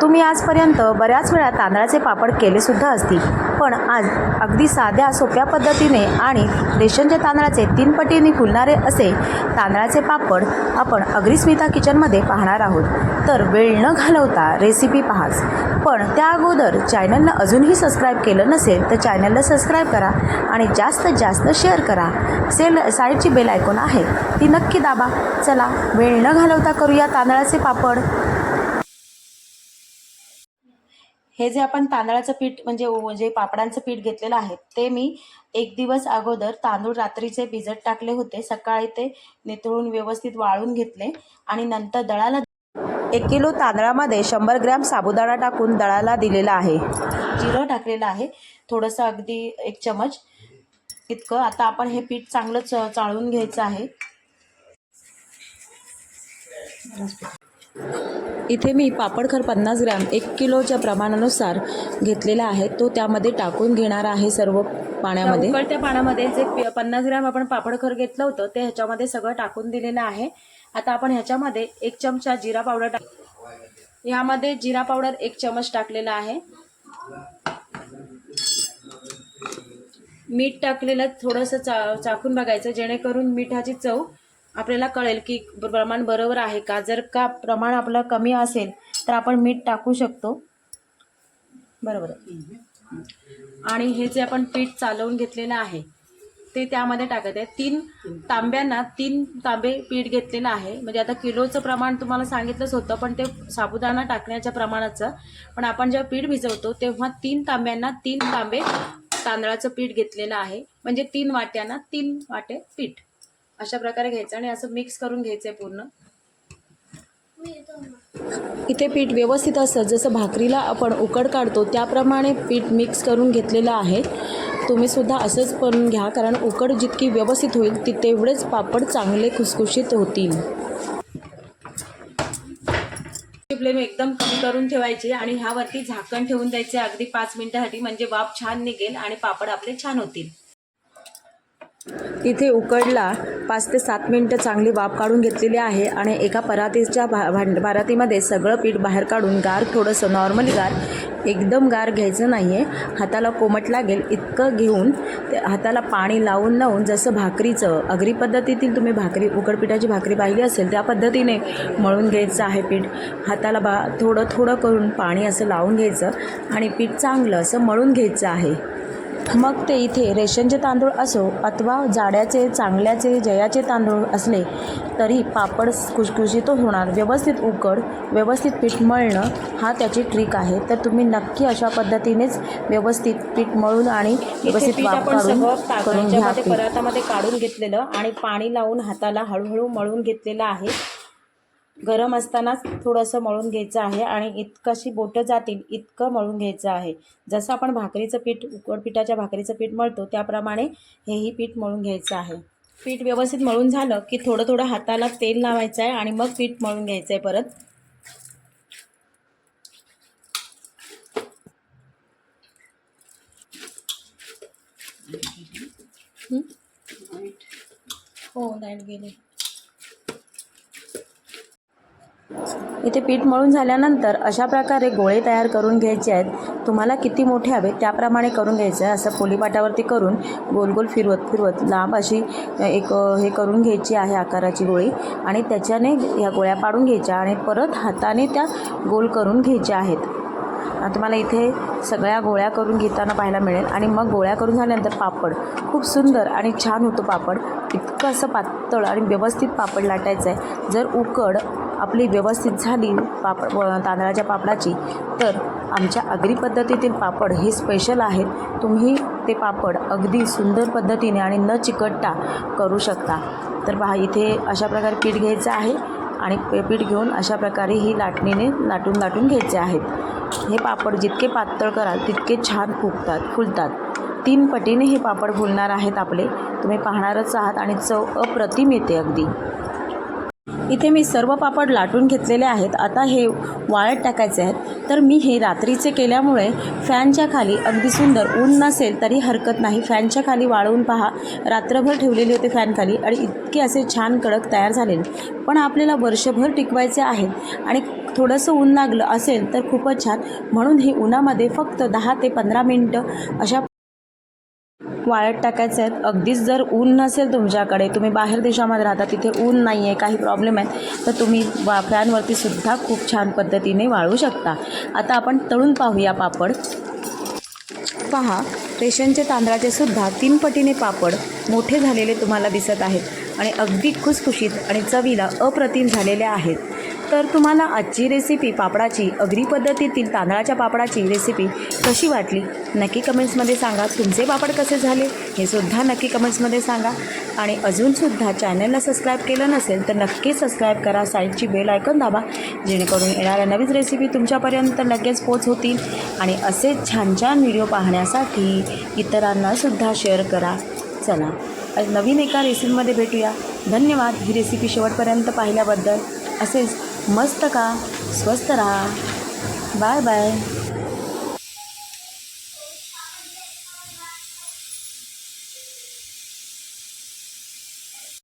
तुम्ही आजपर्यंत बऱ्याच वेळा तांदळाचे पापड केलेसुद्धा असतील. पण आज अगदी साध्या सोप्या पद्धतीने आणि रेशनच्या तांदळाचे तीन पटीने फुलणारे असे तांदळाचे पापड आपण अग्रिस्मिता किचनमध्ये पाहणार आहोत. तर वेळ न घालवता रेसिपी पहाच पण त्या अगोदर चॅनलला अजूनही सबस्क्राईब केलं नसेल तर चॅनलला सबस्क्राईब करा आणि जास्तीत जास्त शेअर करा. सेल साईडची बेल आयकॉन आहे ती नक्की दाबा. चला वेळ न घालवता करूया तांदळाचे पापड. हे जे आपण तांदळाचं पीठ म्हणजे जे पापडांचं पीठ घेतलेलं आहे ते मी एक दिवस अगोदर तांदूळ रात्रीचे भिजत टाकले होते. सकाळी ते नितळून व्यवस्थित वाळून घेतले आणि नंतर दळाला एक किलो तांदळामध्ये शंभर ग्रॅम साबुदाणा टाकून दळाला दिलेला आहे. जिरं टाकलेलं आहे. थोडंसं अगदी एक चमच इतकं. आता आपण हे पीठ चांगलं च चाळून घ्यायचं आहे. इथे मी पापडखर पन्नास ग्रॅम एक किलोच्या प्रमाणानुसार घेतलेला आहे. तो त्यामध्ये टाकून घेणार आहे सर्व पाण्यामध्ये. उकळत्या पाण्यामध्ये जे पन्नास ग्रॅम आपण पापडखर घेतलं होतं ते ह्याच्यामध्ये सगळं टाकून दिलेलं आहे. आता आपण ह्याच्यामध्ये एक चमचा जिरा पावडर टाक ह्यामध्ये जिरा पावडर एक चमच टाकलेला आहे. मीठ टाकलेलं थोडंसं चा चाकून बघायचं जेणेकरून मिठाची चव आपल्याला कळेल की प्रमाण बरोबर आहे का? जर का प्रमाण आपलं कमी असेल तर आपण मीठ टाकू शकतो. बरोबर. आणि हे जे आपण पीठ चालवून घेतलेलं आहे ते त्यामध्ये टाकत आहे. तीन तांब्यांना तीन तांबे पीठ घेतलेलं आहे. म्हणजे आता किलोचं प्रमाण तुम्हाला सांगितलंच होतं पण ते साबुदाणा टाकण्याच्या प्रमाणाचं. पण आपण जेव्हा पीठ भिजवतो तेव्हा तीन तांब्यांना तीन तांबे तांदळाचं पीठ घेतलेलं आहे. म्हणजे तीन वाट्यांना तीन वाटे पीठ. अशा प्रकारे घ्यायचं आणि असं मिक्स करून घ्यायचं आहे पूर्ण इथे पीठ व्यवस्थित असं जसं भाकरीला आपण उकड काढतो त्याप्रमाणे पीठ मिक्स करून घेतलेलं आहे. तुम्ही सुद्धा असंच करून घ्या कारण उकड जितकी व्यवस्थित होईल ती तेवढेच पापड चांगले खुसखुशीत होतील. फ्लेम एकदम कमी करून ठेवायची आणि ह्यावरती झाकण ठेवून द्यायचे अगदी पाच मिनिटासाठी म्हणजे वाफ छान निघेल आणि पापड आपले छान होतील. इथे उकडला. पाच ते सात मिनटं चांगली वाफ काढून घेतलेली आहे आणि एका परातीच्या भा भांड परातीमध्ये सगळं पीठ बाहेर काढून गार थोडंसं नॉर्मली गार एकदम गार घ्यायचं नाही आहे हाताला कोमट लागेल इतकं घेऊन ते हाताला पाणी लावून लावून जसं भाकरीचं अगरी पद्धतीतील तुम्ही भाकरी उकडपिठाची भाकरी पाहिली असेल त्या पद्धतीने मळून घ्यायचं आहे पीठ. हाताला बा थोडं थोडं करून पाणी असं लावून घ्यायचं आणि पीठ चांगलं असं मळून घ्यायचं आहे. मग ते इथे रेशनचे तांदूळ असो अथवा जाड्याचे चांगल्याचे जयाचे तांदूळ असले तरी पापड खुशखुशीत होणार. व्यवस्थित उकड व्यवस्थित पीठ मळणं हा त्याची ट्रिक आहे. तर तुम्ही नक्की अशा पद्धतीनेच व्यवस्थित पीठ मळून आणि व्यवस्थित काढून. परातामध्ये काढून घेतलेलं आणि पाणी लावून हाताला हळूहळू मळून घेतलेलं आहे. गरम असतानाच थोडंसं मळून घ्यायचं आहे आणि इतकशी बोटं जातील इतकं मळून घ्यायचं आहे. जसं आपण भाकरीचं पीठ उकडपिठाच्या भाकरीचं पीठ मळतो त्याप्रमाणे हेही पीठ मळून घ्यायचं आहे. पीठ व्यवस्थित मळून झालं की थोडं थोडं हाताला तेल लावायचं आहे आणि मग पीठ मळून घ्यायचं आहे परत. हो? लाइट गेले. इथे पीठ मळून झाल्यानंतर अशा प्रकारे गोळे तयार करून घ्यायचे आहेत. तुम्हाला किती मोठे हवे त्याप्रमाणे करून घ्यायचं आहे. असं पोलीपाटावरती करून गोल गोल फिरवत फिरवत लांब अशी एक हे करून घ्यायची आहे आकाराची गोळी आणि त्याच्याने ह्या गोळ्या पाडून घ्यायच्या आणि परत हाताने त्या गोल करून घ्यायच्या आहेत. तुम्हाला इथे सगळ्या गोळ्या करून घेताना पाहायला मिळेल आणि मग गोळ्या करून झाल्यानंतर पापड. खूप सुंदर आणि छान होतो पापड. इतकं असं पातळ आणि व्यवस्थित पापड लाटायचं आहे. जर उकड आपली व्यवस्थित झाली पापड व तांदळाच्या पापडाची तर आमच्या आगरी पद्धतीतील पापड हे स्पेशल आहेत. तुम्ही ते पापड अगदी सुंदर पद्धतीने आणि न चिकटता करू शकता. तर पहा इथे अशा प्रकारे पीठ घ्यायचं आहे आणि पे- पीठ घेऊन अशा प्रकारे ही लाटणीने लाटून लाटून घ्यायचे आहेत. हे पापड जितके पातळ कराल तितके छान फुगतात फुलतात. तीन पटीने हे पापड फुलणार आहेत आपले. तुम्ही पाहणारच आहात आणि चव अप्रतिम येते अगदी. इथे मी सर्व पापड लाटून घेतलेले आहेत. आता हे वाळत टाकायचे आहेत. तर मी हे रात्रीचे केल्यामुळे फॅनच्या खाली अगदी सुंदर ऊन नसेल तरी हरकत नाही. फॅनच्या खाली वाळवून पहा. रात्रभर ठेवलेले होते फॅनखाली आणि इतके असे छान कडक तयार झालेले. पण आपल्याला वर्षभर टिकवायचे आहेत आणि थोडंसं ऊन लागलं असेल तर खूपच छान. म्हणून हे उन्हामध्ये फक्त दहा ते पंधरा मिनटं अशा वाळत टाकायचे आहेत. अगदीच जर ऊन नसेल तुमच्याकडे तुम्ही बाहेर देशामध्ये राहता तिथे ऊन नाही आहे काही प्रॉब्लेम आहेत तर तुम्ही वा फॅनवरती सुद्धा खूप छान पद्धतीने वाळू शकता. आता आपण तळून पाहूया पापड. पहा रेशनचे तांदळाचे सुद्धा तीन पटीने पापड मोठे झालेले तुम्हाला दिसत आहेत आणि अगदी खुसखुशीत आणि चवीला अप्रतिम झालेले आहेत. तर तुम्हाला आजची रेसिपी पापडाची अगदी पद्धतीतील तांदळाच्या पापडाची रेसिपी कशी वाटली? नक्की कमेंट्समध्ये सांगा. तुमचे पापड कसे झाले? हे सुद्धा नक्की कमेंट्समध्ये सांगा. आणि अजूनसुद्धा चॅनलला सबस्क्राईब केलं नसेल तर नक्की सबस्क्राईब करा. साईडची बेल ऐकून दाबा. जेणेकरून येणाऱ्या नवीन रेसिपी तुमच्यापर्यंत लगेच पोच होतील आणि असे छान छान व्हिडिओ पाहण्यासाठी इतरांनासुद्धा शेअर करा. चला आज नवीन एका रेसिपीमध्ये भेटूया. धन्यवाद. ही रेसिपी शेवटपर्यंत पाहिल्याबद्दल. असेच मस्त का? स्वस्त राहा. Bye bye.